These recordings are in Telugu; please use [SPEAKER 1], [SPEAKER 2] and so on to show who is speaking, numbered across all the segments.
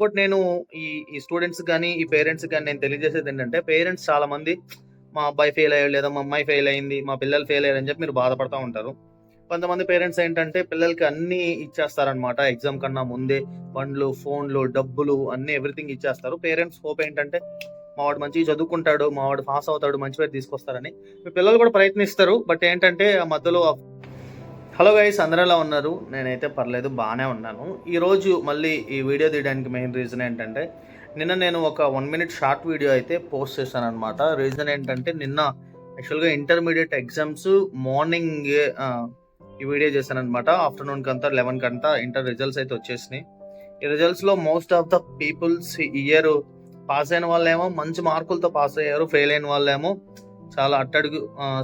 [SPEAKER 1] ఇంకోటి నేను ఈ ఈ స్టూడెంట్స్ కానీ ఈ పేరెంట్స్ కానీ నేను తెలియజేసేది ఏంటంటే పేరెంట్స్ చాలా మంది మా అబ్బాయి ఫెయిల్ అయ్యాడు లేదా మా అమ్మాయి ఫెయిల్ అయింది మా పిల్లలు ఫెయిల్ అయ్యారు అని చెప్పి మీరు బాధపడతా ఉంటారు. కొంతమంది పేరెంట్స్ ఏంటంటే పిల్లలకి అన్ని ఇచ్చేస్తారనమాట ఎగ్జామ్ కన్నా ముందే పండ్లు ఫోన్లు డబ్బులు అన్ని ఎవ్రీథింగ్ ఇచ్చేస్తారు. పేరెంట్స్ హోప్ ఏంటంటే మా వాడు మంచిగా చదువుకుంటాడు మా వాడు పాస్ అవుతాడు మంచి పేరు తీసుకొస్తారని మీ పిల్లలు కూడా ప్రయత్నిస్తారు. బట్ ఏంటంటే ఆ మధ్యలో హలో గైస్ అందరూ ఎలా ఉన్నారు? నేనైతే పర్లేదు బాగానే ఉన్నాను. ఈరోజు మళ్ళీ ఈ వీడియో తీయడానికి మెయిన్ రీజన్ ఏంటంటే నిన్న నేను ఒక వన్ మినిట్ షార్ట్ వీడియో అయితే పోస్ట్ చేశాను అనమాట రీజన్ ఏంటంటే నిన్న యాక్చువల్గా ఇంటర్మీడియట్ ఎగ్జామ్స్ మార్నింగ్ ఈ వీడియో చేశాను అనమాట ఆఫ్టర్నూన్ కంతా లెవెన్కి అంతా ఇంటర్ రిజల్ట్స్ అయితే వచ్చేసినాయి. ఈ రిజల్ట్స్లో most of the peoples year pass అయిన వాళ్ళేమో మంచి మార్కులతో పాస్ అయ్యారు ఫెయిల్ అయిన వాళ్ళేమో చాలా అట్టడుగు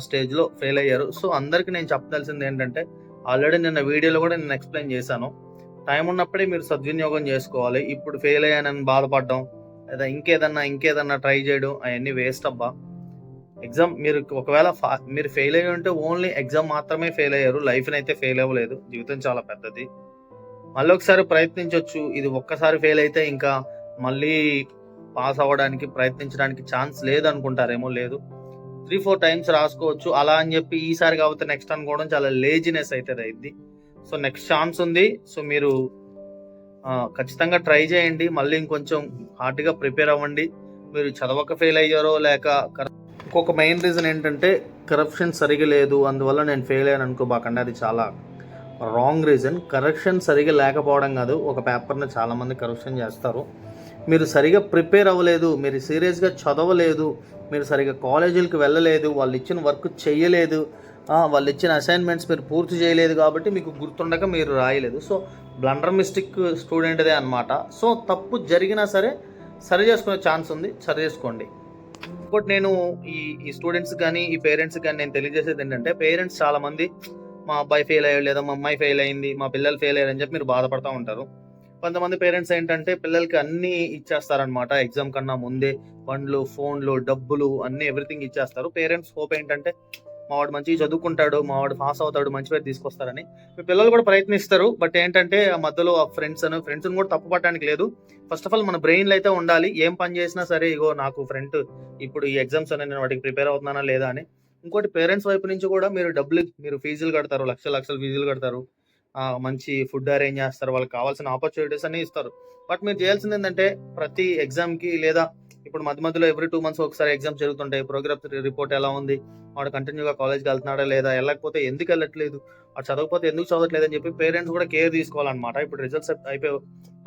[SPEAKER 1] స్టేజ్లో ఫెయిల్ అయ్యారు. సో అందరికీ నేను చెప్పదలసింది ఏంటంటే ఆల్రెడీ నిన్న వీడియోలో కూడా నేను ఎక్స్ప్లెయిన్ చేశాను. టైం ఉన్నప్పుడే మీరు సద్వినియోగం చేసుకోవాలి. ఇప్పుడు ఫెయిల్ అయ్యానని బాధపడడం లేదా ఇంకేదన్నా ఇంకేదన్నా ట్రై చేయడం అవన్నీ వేస్ట్ అబ్బా. ఎగ్జామ్ మీరు ఒకవేళ మీరు ఫెయిల్ అయ్యి ఉంటే ఓన్లీ ఎగ్జామ్ మాత్రమే ఫెయిల్ అయ్యారు. లైఫ్ని అయితే ఫెయిల్ అవ్వలేదు. జీవితం చాలా పెద్దది. మళ్ళీ ఒకసారి ప్రయత్నించవచ్చు ఇది ఒక్కసారి ఫెయిల్ అయితే ఇంకా మళ్ళీ పాస్ అవ్వడానికి ప్రయత్నించడానికి ఛాన్స్ లేదు అనుకుంటారేమో లేదు. త్రీ ఫోర్ టైమ్స్ రాసుకోవచ్చు. అలా అని చెప్పి ఈసారి కాబట్టి నెక్స్ట్ అనుకోవడం చాలా లేజినెస్ అవుతుంది అయింది. సో నెక్స్ట్ ఛాన్స్ ఉంది. సో మీరు ఖచ్చితంగా ట్రై చేయండి. మళ్ళీ ఇంకొంచెం హార్డ్గా ప్రిపేర్ అవ్వండి. మీరు చదవక ఫెయిల్ అయ్యారో లేక ఇంకొక మెయిన్ రీజన్ ఏంటంటే కరప్షన్ సరిగా లేదు. అందువల్ల నేను ఫెయిల్ అయ్యాను అనుకోబాకండి అది చాలా రాంగ్ రీజన్ కరెక్షన్ సరిగా లేకపోవడం కాదు. ఒక పేపర్ని చాలామంది కరెక్షన్ చేస్తారు. మీరు సరిగా ప్రిపేర్ అవ్వలేదు మీరు సీరియస్గా చదవలేదు మీరు సరిగా కాలేజీలకు వెళ్ళలేదు వాళ్ళు ఇచ్చిన వర్క్ చేయలేదు వాళ్ళు ఇచ్చిన అసైన్మెంట్స్ మీరు పూర్తి చేయలేదు కాబట్టి మీకు గుర్తుండక మీరు రాయలేదు. సో బ్లండర్ మిస్టేక్ స్టూడెంట్దే అనమాట సో తప్పు జరిగినా సరే సరి చేసుకునే ఛాన్స్ ఉంది సరి చేసుకోండి. ఇంకోటి నేను ఈ ఈ స్టూడెంట్స్ కానీ ఈ పేరెంట్స్ కానీ నేను తెలియజేసేది ఏంటంటే పేరెంట్స్ చాలామంది మా అబ్బాయి ఫెయిల్ అయ్యాడు లేదా మా అమ్మాయి ఫెయిల్ అయింది మా పిల్లలు ఫెయిల్ అయ్యారు అని చెప్పి మీరు బాధపడుతూ ఉంటారు. కొంతమంది పేరెంట్స్ ఏంటంటే పిల్లలకి అన్ని ఇచ్చేస్తారనమాట ఎగ్జామ్ కన్నా ముందే పండ్లు ఫోన్లు డబ్బులు అన్ని ఎవ్రీథింగ్ ఇచ్చేస్తారు. పేరెంట్స్ హోప్ ఏంటంటే మా వాడు మంచిగా చదువుకుంటాడు మా వాడు పాస్ అవుతాడు మంచి పేరు తీసుకొస్తారని. మీ పిల్లలు కూడా ప్రయత్నిస్తారు బట్ ఏంటంటే ఆ మధ్యలో ఆ ఫ్రెండ్స్ అని ఫ్రెండ్స్ కూడా తప్పు పట్టడానికి లేదు. ఫస్ట్ ఆఫ్ ఆల్ మన బ్రెయిన్లో అయితే ఉండాలి ఏం పని చేసినా సరే ఇగో నాకు ఫ్రెండ్ ఇప్పుడు ఈ ఎగ్జామ్స్ అని నేను వాటికి ప్రిపేర్ అవుతున్నానా లేదా అని. ఇంకోటి పేరెంట్స్ వైపు నుంచి కూడా మీరు డబ్బులు మీరు ఫీజులు కడతారు లక్ష లక్షలు ఫీజులు కడతారు. మంచి ఫుడ్ అరేంజ్ చేస్తారు వాళ్ళకి కావాల్సిన ఆపర్చునిటీస్ అన్ని ఇస్తారు. బట్ మీరు చేయాల్సింది ఏంటంటే ప్రతి ఎగ్జామ్కి లేదా ఇప్పుడు మధ్య మధ్యలో ఎవ్రీ టూ మంత్స్ ఒకసారి ఎగ్జామ్స్ జరుగుతుంటాయి ప్రోగ్రామ్ రిపోర్ట్ ఎలా ఉంది వాడు కంటిన్యూగా కాలేజ్కి వెళ్తున్నాడా లేదా వెళ్ళకపోతే ఎందుకు వెళ్ళట్లేదు వాడు చదవకపోతే ఎందుకు చదవట్లేదు అని చెప్పి పేరెంట్స్ కూడా కేర్ తీసుకోవాలన్నమాట. ఇప్పుడు రిజల్ట్స్ అయిపోయి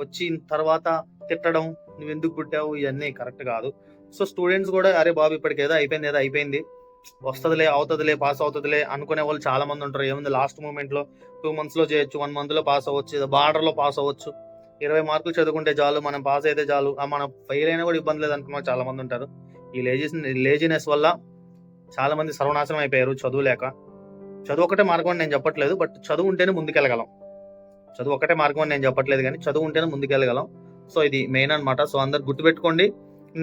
[SPEAKER 1] వచ్చిన తర్వాత తిట్టడం నువ్వు ఎందుకు పుట్టావు? ఇవన్నీ కరెక్ట్ కాదు. సో స్టూడెంట్స్ కూడా అరే బాబు ఇప్పటికి ఏదో అయిపోయింది ఏదో అయిపోయింది. వస్తుందిలే అవుతుందిలే పాస్ అవుతుందిలే అనుకునే వాళ్ళు చాలా మంది ఉంటారు. ఏముంది లాస్ట్ మూమెంట్లో టూ మంత్స్లో చేయొచ్చు వన్ మంత్లో పాస్ అవ్వచ్చు బార్డర్లో బార్డర్లో పాస్ అవ్వచ్చు. ఇరవై మార్కులు చదువుకుంటే చాలు మనం పాస్ అయితే చాలు. మనం ఫెయిల్ అయినా కూడా ఇబ్బంది లేదు అనుకున్న చాలా మంది ఉంటారు. ఈ లేజీస్ లేజినెస్ వల్ల చాలా మంది సర్వనాశనం అయిపోయారు చదువు లేక చదువు ఒకటే మార్గం అని నేను చెప్పట్లేదు బట్ చదువు ఉంటేనే ముందుకెళ్ళగలం. చదువు ఒకటే మార్గం అని నేను చెప్పట్లేదు కానీ చదువు ఉంటేనే ముందుకెళ్ళగలం. సో ఇది మెయిన్ అన్నమాట. సో అందరు గుర్తుపెట్టుకోండి.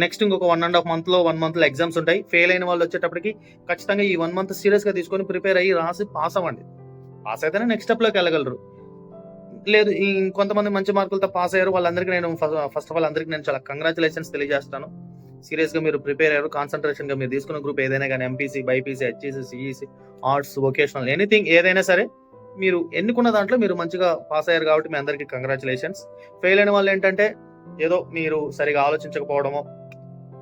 [SPEAKER 1] నెక్స్ట్ ఇంకొక వన్ అండ్ హాఫ్ మంత్లో వన్ మంత్లో ఎగ్జామ్స్ ఉంటాయి. ఫెయిల్ అయిన వాళ్ళు వచ్చేటప్పటికి ఖచ్చితంగా ఈ వన్ మంత్ సీరియస్గా తీసుకొని ప్రిపేర్ అయ్యి రాసి పాస్ అవ్వండి. పాస్ అయితేనే నెక్స్ట్ స్టెప్లోకి వెళ్ళగలరు. లేదు కొంతమంది మంచి మార్కులతో పాస్ అయ్యారు. వాళ్ళందరికీ నేను ఫస్ట్ ఆఫ్ ఆల్ అందరికీ నేను చాలా కంగ్రాచులేషన్స్ తెలియజేస్తాను. సీరియస్గా మీరు ప్రిపేర్ అయ్యారు. కాన్సన్ట్రేషన్గా మీరు తీసుకున్న గ్రూప్ ఏదైనా కానీ MPC BiPC HEC CEC arts vocational anything ఏదైనా సరే మీరు ఎన్నుకున్న దాంట్లో మీరు మంచిగా పాస్ అయ్యారు కాబట్టి మీ అందరికీ కంగ్రాచులేషన్స్ ఫెయిల్ అయిన వాళ్ళు ఏంటంటే ఏదో మీరు సరిగా ఆలోచించకపోవడమో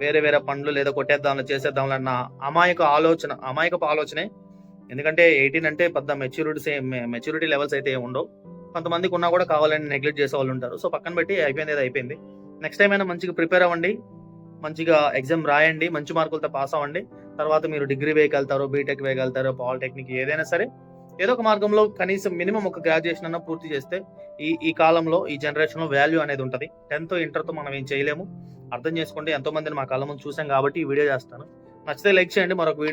[SPEAKER 1] వేరే వేరే పనులు లేదా కొట్టేద్దాం చేసేద్దాంలో అన్న అమాయక ఆలోచన అమాయకపు ఆలోచనే. ఎందుకంటే ఎయిటీన్ అంటే పెద్ద మెచ్యూరిటీ మెచ్యూరిటీ లెవెల్స్ అయితే ఉండవు. కొంతమందికి ఉన్నా కూడా కావాలని నెగ్లెక్ట్ చేసే వాళ్ళు ఉంటారు. సో పక్కన పెట్టి అయిపోయింది అది అయిపోయింది. నెక్స్ట్ టైం అయినా మంచిగా ప్రిపేర్ అవ్వండి. మంచిగా ఎగ్జామ్ రాయండి. మంచి మార్కులతో పాస్ అవ్వండి. తర్వాత మీరు డిగ్రీ వేయగలుగుతారు బీటెక్ వేయగలుగుతారు పాలిటెక్నిక్ ఏదైనా సరే ఏదో ఒక మార్గంలో కనీసం మినిమం ఒక గ్రాడ్యుయేషన్ అన్న పూర్తి చేస్తే ఈ ఈ కాలంలో ఈ జనరేషన్లో వాల్యూ అనేది ఉంటుంది. టెన్త్ ఇంటర్తో మనం ఏం చేయలేము. అర్థం చేసుకోండి ఎంతో మందిని మా కళ్ళ ముందు చూసాం కాబట్టి ఈ వీడియో చేస్తాను. నచ్చితే లైక్ చేయండి. మరొక వీడియో